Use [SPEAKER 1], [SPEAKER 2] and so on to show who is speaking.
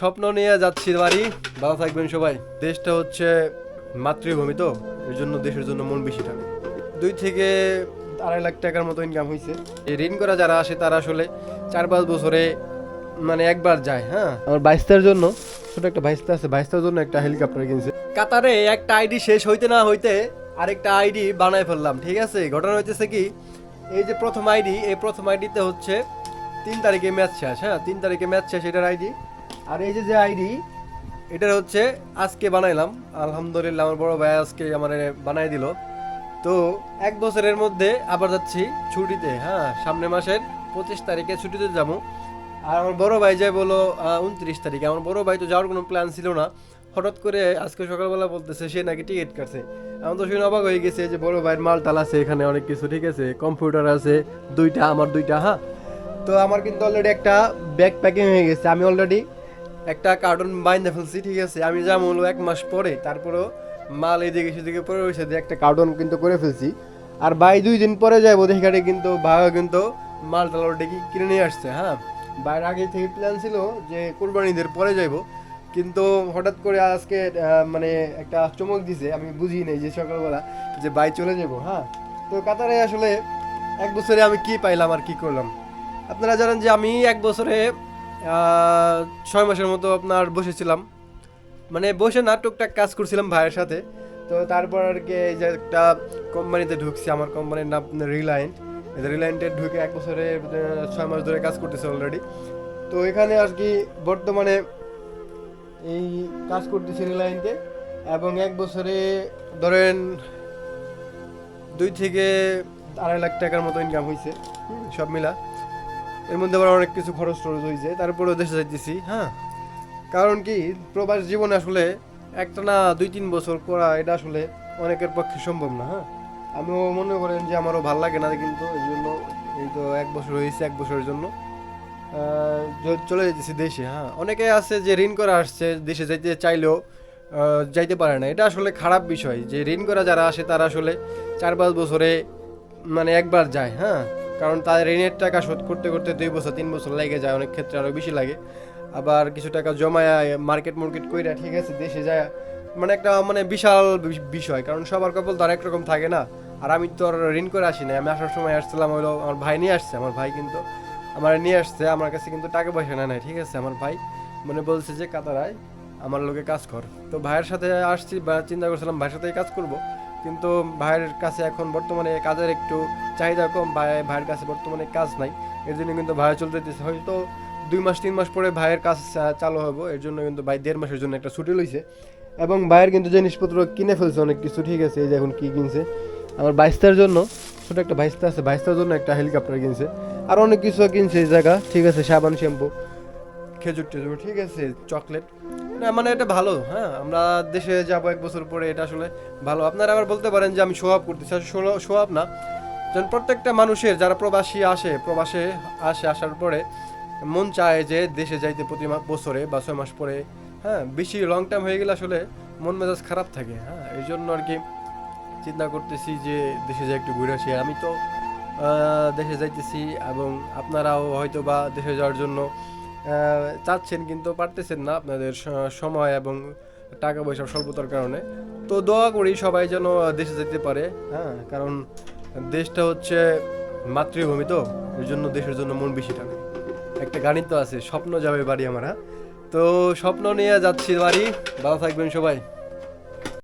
[SPEAKER 1] স্বপ্ন নিয়ে যাচ্ছি বাড়ি। ভালো থাকবেন সবাই। দেশটা হচ্ছে মাতৃভূমি তো, এর জন্য দেশের জন্য মন বেশি টানে। দুই থেকে আড়াই লাখ টাকার মতো ইনকাম হয়েছে। এই ঋণ করা যারা আসে, তারা আসলে চার পাঁচ বছরে মানে একবার যায় হ্যাঁ? আমার বাইস্তার জন্য, ছোট একটা বাইশটা আছে বাইশটার জন্য একটা হেলিকপ্টার কিনছে। কাতারে একটা আইডি শেষ হইতে না হইতে আরেকটা আইডি বানায় ফেললাম, ঠিক আছে? ঘটনা হইতেছে কি, এই যে প্রথম আইডি এই প্রথম আইডিতে হচ্ছে তিন তারিখে ম্যাচ শেষ হ্যাঁ? তিন তারিখে ম্যাচ শেষ এটার আইডি আর এই যে যে আইডি, এটার হচ্ছে, আজকে বানাইলাম। আলহামদুলিল্লাহ, আমার বড় ভাই আজকে আমার বানাই দিল। তো এক বছরের মধ্যে আবার যাচ্ছি ছুটিতে হ্যাঁ সামনে মাসের পঁচিশ তারিখে ছুটিতে যাব। আর আমার বড় ভাই যায় বলো উনত্রিশ তারিখে। আমার বড় ভাই তো যাওয়ার কোনো প্ল্যান ছিল না। হঠাৎ করে আজকে সকালবেলা বলতেছে, সে নাকি টিকিট কাটছে। আমি তো শুনে অবাক হয়ে গেছে যে বড় ভাইয়ের মালটাল আছে এখানে, অনেক কিছু, ঠিক আছে? কম্পিউটার আছে, দুইটা, আমার দুইটা হ্যাঁ? তো আমার কিন্তু অলরেডি একটা ব্যাগ প্যাকিং হয়ে গেছে। আমি অলরেডি একটা কার্টুন বাইন্দে ফেলছি, ঠিক আছে? আমি যা হলো এক মাস পরে, তারপরেও মাল এদিকে সেদিকে পরে রয়েছে, দিয়ে একটা কার্টুন কিন্তু করে ফেলছি। আর বাই দুই দিন পরে যাব সেখানে কিন্তু ভাগা কিন্তু মাল মালটা অলরেডি কিনে নিয়ে আসছে হ্যাঁ? বাইরে আগে থেকে প্ল্যান ছিল যে কোরবানিদের পরে যাইবো, কিন্তু হঠাৎ করে আজকে মানে একটা চমক দিছে, আমি বুঝি নাই যে সকালবেলা যে বাই চলে যাব হ্যাঁ? তো কাতারে আসলে এক বছরে আমি কি পাইলাম আর কি করলাম? আপনারা জানেন যে আমি এক বছরে ছয় মাসের মতো আপনার বসেছিলাম। মানে বসে না টুকটাক কাজ করছিলাম ভাইয়ের সাথে। তো তারপর আর কি এই যে একটা কোম্পানিতে ঢুকছি, আমার কোম্পানির নাম রিলায়েন্ট রিলায়েন্টে ঢুকে এক বছরে ছয় মাস ধরে কাজ করতেছে অলরেডি তো এখানে আর কি বর্তমানে এই কাজ করতেছি রিলায়েন্টে এবং এক বছরে ধরেন দুই থেকে আড়াই লাখ টাকার মতো ইনকাম হয়েছে সব মিলা। এর মধ্যে আবার অনেক কিছু খরচ টরচ হয়েছে তারপরেও দেশে যাইতেছি হ্যাঁ? কারণ কি, প্রবাস জীবনে আসলে একটা না দুই তিন বছর করা, এটা আসলে অনেকের পক্ষে সম্ভব না হ্যাঁ? আমিও মনে করেন যে আমারও ভালো লাগে না কিন্তু, এই জন্য এই তো এক বছর হয়েছে এক বছরের জন্য। চলে যেতেছি দেশে হ্যাঁ? অনেকে আছে যে ঋণ করা আসছে, দেশে যাইতে চাইলেও যাইতে পারে না। এটা আসলে খারাপ বিষয় যে ঋণ করা যারা আসে, তারা আসলে চার পাঁচ বছরে মানে একবার যায় হ্যাঁ? কারণ তাদের ঋণের টাকা শোধ করতে করতে দুই বছর, তিন বছর লেগে যায়, অনেক ক্ষেত্রে আরও বেশি লাগে। আবার কিছু টাকা জমায় মার্কেট মার্কেট কইরা ঠিক আছে, দেশে যায়। মানে একটা মানে বিশাল বিষয়, কারণ সবার কপাল তো আরেক রকম থাকে না। আর আমি তো আর ঋণ করে আসি না আমি আসার সময় আসছিলাম হলো আমার ভাই নিয়ে আসছে, আমার ভাই কিন্তু আমার নিয়ে আসছে, আমার কাছে কিন্তু টাকা পয়সা নেয় নাই, ঠিক আছে, আমার ভাই মানে বলছে যে কাতারায় আমার লোকে কাজ কর। তো ভাইয়ের সাথে আসছি, বা চিন্তা করছিলাম, ভাইয়ের সাথেই কাজ করব। কিন্তু ভাইয়ের কাছে এখন বর্তমানে কাজের একটু চাহিদা কম, ভাই ভাইয়ের কাছে বর্তমানে কাজ নাই। এর জন্য কিন্তু ভাই চলতে দিতেছে হয়তো দুই মাস, তিন মাস পরে ভাইয়ের কাজ চালু হব এর জন্য কিন্তু ভাই দেড় মাসের জন্য একটা ছুটি লইছে। এবং ভাইয়ের কিন্তু জিনিসপত্র কিনে ফেলছে, অনেক কিছু। ঠিক আছে, এই যে এখন কি কিনছে। আমার বাইস্তার জন্য ছোট একটা বাইশটা আছে। বাইশটার জন্য একটা হেলিকপ্টার কিনছে। আর অনেক কিছু কিনছে এই জায়গা। ঠিক আছে, সাবান, শ্যাম্পু খেজুর টেজুর ঠিক আছে, চকলেট। না মানে এটা ভালো হ্যাঁ আমরা দেশে যাব এক বছর পরে, এটা আসলে ভালো। আপনারা আবার বলতে পারেন যে আমি শো আপ করতেছি, আসলে শো আপ না। যেন প্রত্যেকটা মানুষের, যারা প্রবাসী আসে, প্রবাসে আসে, আসার পরে মন চায় যে দেশে যাইতে প্রতি বছরে বা ছয় মাস পরে হ্যাঁ বেশি লং টাইম হয়ে গেলে আসলে মন মেজাজ খারাপ থাকে হ্যাঁ এই জন্য আর কি চিন্তা করতেছি যে দেশে যাই একটু ঘুরে আসি। আমি তো দেশে যাইতেছি এবং আপনারাও হয়তো বা দেশে যাওয়ার জন্য চাচ্ছেন কিন্তু পারতেছেন না আপনাদের সময় এবং টাকা পয়সার স্বল্পতার কারণে। তো দোয়া করি সবাই যেন দেশে যেতে পারে হ্যাঁ কারণ দেশটা হচ্ছে মাতৃভূমি তো এর জন্য দেশের জন্য মন বেশি টানে। একটা গাণিত তো আছে, স্বপ্ন যাবে বাড়ি আমার হ্যাঁ? তো স্বপ্ন নিয়ে যাচ্ছি বাড়ি, ভালো থাকবেন সবাই।